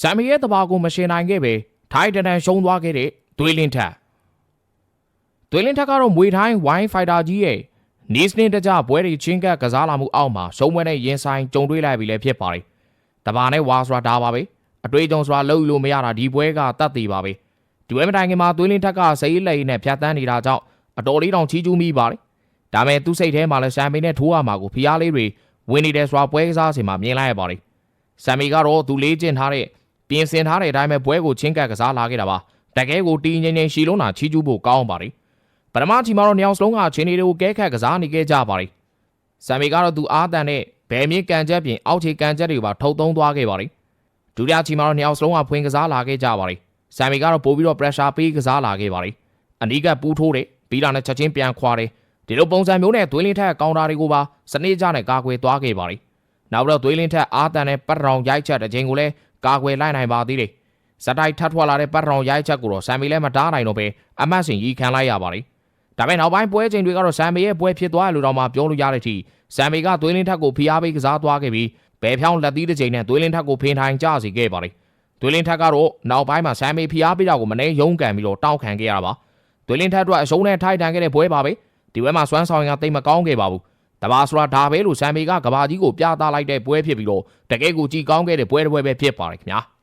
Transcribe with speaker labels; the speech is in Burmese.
Speaker 1: ဆမ်မီရဲ့တဘာကိုမရှင်နိုင်ခဲ့ပဲထိုင်းတန်တန်ရှုံးသွားခဲ့တဲ့သွေးလင်းထက်သွေးလင်းထက်ကတော့မွေထိုင်းဝိုင်းဖိုက်တာကြီးရဲ့နီးစနစ်တကြပွဲတွေချင်းကပ်ကစားလာမှုအောက်မှာရှုံးပွဲနဲ့ရင်ဆိုင်ကြုံတွေ့လိုက်ပြီလည်းဖြစ်ပါတယ်တဘာနဲ့ဝါဆိုတာဒါပါပဲအတွေ့အကြုံဆိုတာလုံးလို့မရတာဒီပွဲကတတ်သေးပါပဲဒီပွဲမတိုင်ခင်မှာသွေးလင်းထက်ကစိတ်လက်ရည်နဲ့ဖြတ်တန်းနေတာကြောင့်အတော်လေးတောင်ချီးကျူးမိပါတယ်ဒါမဲ့သူ့စိတ်ထဲမှာလည်းရှမ်ပိန်နဲ့ထိုးရမှာကိုဖျားလေးတွေဝင်နေတယ်ဆိုတာပွဲကစားချိန်မှာမြင်လိုက်ရပါတယ်ဆမ်မီကတော့သူလေးကျင်ထားတဲ့ ပြင်ဆင်ထားတဲ့အတိုင်းပဲပွဲကိုချင်းကပ်ကစားလာခဲ့တာပါတကယ်ကိုတီးငိမ့်ငိမ့်ရှီလုံးတာချီးကျူးဖို့ကောင်းပါတယ်ပထမချီမှာတော့နှစ်ယောက်စလုံးကချင်းနေတွေကိုကဲခတ်ကစားနေခဲ့ကြပါတယ်ဆမ်မီကတော့သူအားတန်တဲ့ဘယ်မြေကန်ချက်ပြင်အောက်ခြေကန်ချက်တွေပါထုတ်သုံးသွားခဲ့ပါတယ်ဒုတိယချီမှာတော့နှစ်ယောက်စလုံးကဖွင့်ကစားလာခဲ့ကြပါတယ်ဆမ်မီကတော့ပို့ပြီးတော့ pressure ပေးကစားလာခဲ့ပါတယ်အနီးကပူးထိုးတယ်ပြီးတာနဲ့ချက်ချင်းပြန်ခွာတယ်ဒီလိုပုံစံမျိုးနဲ့သွေးလင်းထက်ကောင်တာတွေကိုပါစနစ်ကျနဲ့ကာကွယ်သွားခဲ့ပါတယ်နောက်ပြီးတော့သွေးလင်းထက်အာတန်နဲ့ပတ်ရောင်ရိုက်ချက်တစ်ချိန်ကိုလည်း ကာကွယ်လိုက်နိုင်ပါသေးတယ်။ဇက်တိုက်ထပ်ထွက်လာတဲ့ပတ်ရောင်ရိုက်ချက်ကိုတော့ဆမ်မီလည်းမတားနိုင်တော့ပဲအမတ်စင်ကြီးခံလိုက်ရပါတယ်။ဒါပေမဲ့နောက်ပိုင်းပွဲချိန်တွေကတော့ဆမ်မီရဲ့ပွဲဖြစ်သွားတယ်လို့တော့မှပြောလို့ရတဲ့အထိဆမ်မီကသွေးလင်းထက်ကိုဖိအားပေးကစားသွားခဲ့ပြီးဘယ်ဖြောင်းလက်သီးတစ်ချိန်နဲ့သွေးလင်းထက်ကိုဖင်ထိုင်ကြစီခဲ့ပါတယ်။သွေးလင်းထက်ကတော့နောက်ပိုင်းမှာဆမ်မီဖိအားပေးတာကိုမနှဲရုန်းကန်ပြီးတော့တောက်ခံခဲ့ရတာပါ။သွေးလင်းထက်အတွက်အရှုံးနဲ့ထိုက်တန်ခဲ့တဲ့ပွဲပါပဲ။ဒီပွဲမှာစွမ်းဆောင်ရင်ကတိတ်မကောင်းခဲ့ပါဘူး။ တဘာဆိုတာဒါပဲလို့ဆမ်မီကကဘာကြီးကိုပြသလိုက်တဲ့ပွဲဖြစ်ပြီးတော့တကယ်ကိုကြည်ကောင်းခဲ့တဲ့ပွဲတစ်ပွဲပဲဖြစ်ပါတယ်ခင်ဗျာ။